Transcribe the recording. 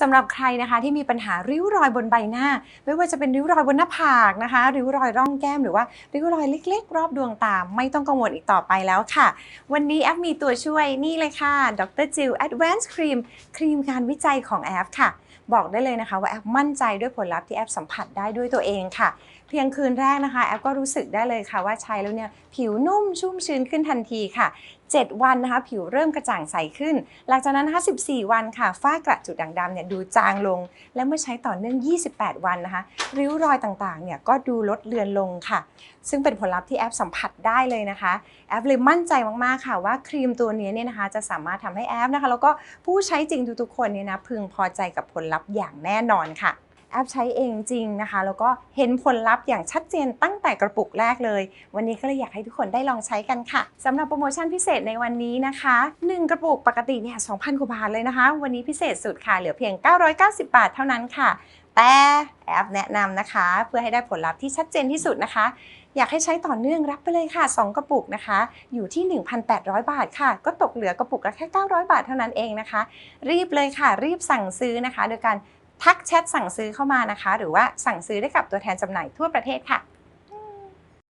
สำหรับใครนะคะที่มีปัญหาริ้วรอยบนใบหน้า ไม่ว่าจะเป็นริ้วรอยบนหน้าผากนะคะ ริ้วรอยร่องแก้มหรือว่าริ้วรอยเล็ก ๆ รอบดวงตาไม่ต้องกังวลอีกต่อไปแล้วค่ะ วันนี้แอฟมีตัวช่วยนี่เลยค่ะดรจิล Advanced Cream ครีมการวิจัยของแอฟค่ะ บอกได้เลยนะคะว่าแอฟมั่นใจด้วยผลลัพธ์ที่แอฟสัมผัสได้ด้วยตัวเองค่ะ เพียงคืนแรกนะคะแอฟก็รู้สึกได้เลยค่ะว่าใช้แล้วเนี่ยผิวนุ่มชุ่มชื้นขึ้นทันทีค่ะ 7 วันนะคะ ผิวเริ่มกระจ่างใสขึ้น หลังจากนั้นนะคะ14 วันค่ะ ฝ้ากระจุดด่างดำเนี่ยดูจางลง และเมื่อใช้ต่อเนื่อง 28 วันนะคะ ริ้วรอยต่างๆ เนี่ยก็ดูลดเลือนลงค่ะ ซึ่งเป็นผลลัพธ์ที่แอปสัมผัสได้เลยนะคะ แอปเลยมั่นใจมากๆค่ะว่าครีมตัวนี้เนี่ยนะคะ จะสามารถทำให้แอปนะคะ แล้วก็ผู้ใช้จริงทุกๆคนเนี่ยนะพึงพอใจกับผลลัพธ์อย่างแน่นอนค่ะ แอปใช้เองจริงนะคะ แล้วก็เห็นผลลัพธ์อย่างชัดเจนตั้งแต่กระปุกแรกเลย วันนี้ก็เลยอยากให้ทุกคนได้ลองใช้กันค่ะสำหรับโปรโมชั่นพิเศษในวันนี้นะคะ 1 กระปุกปกติเนี่ย2,000กว่าบาทเลยนะคะ วันนี้พิเศษสุดค่ะเหลือเพียง 990 บาทเท่านั้นค่ะ แต่แอปแนะนำนะคะ เพื่อให้ได้ผลลัพธ์ที่ชัดเจนที่สุดนะคะอยากให้ใช้ต่อเนื่องรับไปเลยค่ะ 2 กระปุกนะคะ อยู่ที่ 1,800 บาทค่ะ ก็ตกเหลือกระปุกละแค่ 900 บาทเท่านั้นเองนะคะ รีบเลยค่ะ รีบสั่งซื้อนะคะ โดยการ ทักแชทสั่งซื้อเข้ามานะคะ หรือว่าสั่งซื้อได้กับตัวแทนจำหน่ายทั่วประเทศค่ะ